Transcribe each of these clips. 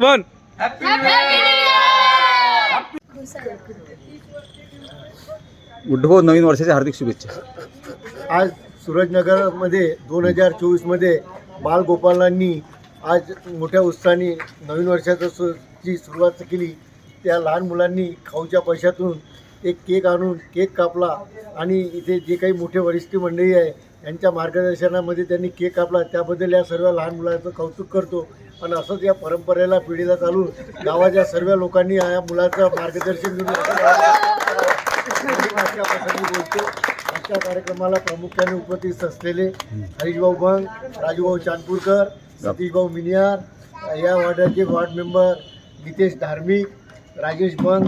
One Guddu नवीन वर्षाच्या हार्दिक शुभेच्छा. आज सूरजनगरमध्ये दोन हजार चोवीसमध्ये बालगोपालांनी आज मोठ्या उत्साहाने नवीन वर्षाचं सु ची सुरुवात केली. त्या लहान मुलांनी खाऊच्या पैशातून एक केक आणून केक कापला आणि इथे जे काही मोठे वरिष्ठ मंडळी आहे यांच्या मार्गदर्शनामध्ये त्यांनी केक कापला. त्याबद्दल या सर्व लहान मुलांचं कौतुक करतो. आणि असंच या परंपरेला पिढीला चालून गावाच्या सर्व लोकांनी या मुलाचं मार्गदर्शन घेऊन बोलतो. आजच्या कार्यक्रमाला प्रामुख्याने उपस्थित असलेले हरीशभाऊ बंग राजूभाऊ चांदपूरकर सतीशभाऊ मिनियार या वॉर्डाचे वार्ड मेंबर नितेश धार्मिक राजेश बंग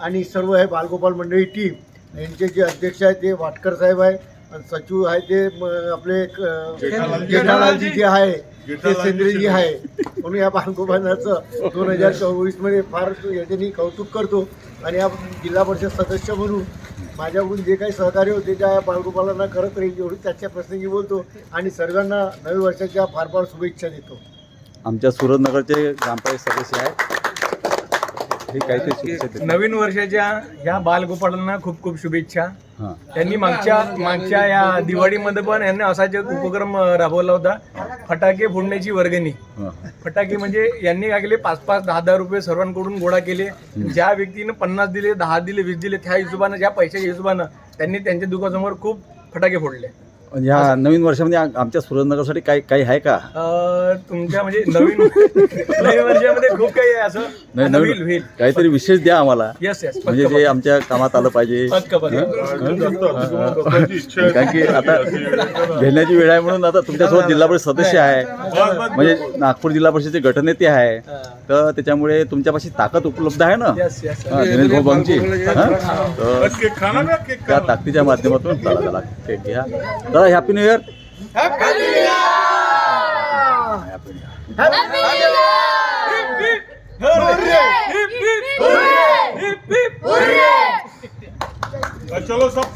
आणि सर्व हे बालगोपाल मंडळी टीम यांचे जे अध्यक्ष आहेत ते वाटकर साहेब आहे आणि सचिव आहे ते आपले जेठालालजी जे आहे ते सेंद्रेजी आहे. म्हणून या बालगोपालाचं दोन हजार चोवीसमध्ये फार याच्यानी कौतुक करतो. आणि या जिल्हा परिषद सदस्य म्हणून माझ्याकडून जे काही सहकार्य होते त्या बालगोपालांना करत राहील एवढी त्याच्या प्रसंगी बोलतो आणि सर्वांना नवीन वर्षाच्या फार फार शुभेच्छा देतो. आमच्या सुरतनगरचे ग्रामपंचायत सदस्य आहेत. हे. नवीन वर्षाच्या ह्या बालगोपाळांना खूप खूप शुभेच्छा. हां. त्यांनी मागच्या मागच्या या दिवाळीमध्ये पण यांनी असाच एक उपक्रम अं, राबवला होता फटाके फोडण्याची वर्गणी. हां. फटाके म्हणजे यांनी काय केले पाच पाच दहा दहा रुपये सर्वांकडून गोळा केले. ज्या व्यक्तीनं पन्नास दिले दहा दिले वीस दिले त्या हिशोबानं ज्या पैशाच्या हिशोबानं त्यांनी त्यांच्या दुकानासमोर खूप फटाके फोडले. ह्या नवीन वर्षामध्ये आ- आमच्या सुरतनगरसाठी काही काही आहे का? अं, तुमच्या म्हणजे नवीन नवीन वर्षामध्ये खूप काही आहे असं. नाही, आता होईल नवीन होईल काहीतरी विशेष द्या आम्हाला. येस येस म्हणजे जे आमच्या कामात आलं पाहिजे. पक्क पक्क. कारण की आता घेण्याची वेळ आहे म्हणून आता तुमच्यासोबत जिल्हा परिषद सदस्य आहे. म्हणजे नागपूर जिल्हा परिषदेचे गटनेते आहे. तर त्याच्यामुळे तुमच्यापाशी ताकद उपलब्ध आहे ना? येस येस हा, दिनेश भाऊ बंगची हा? तर त्या ताकदीच्या माध्यमातून चला चला केक घ्या. দাদা happy new year happy new year happy new year happy new year hurray hip hip hurray hip hip hurray চলো সব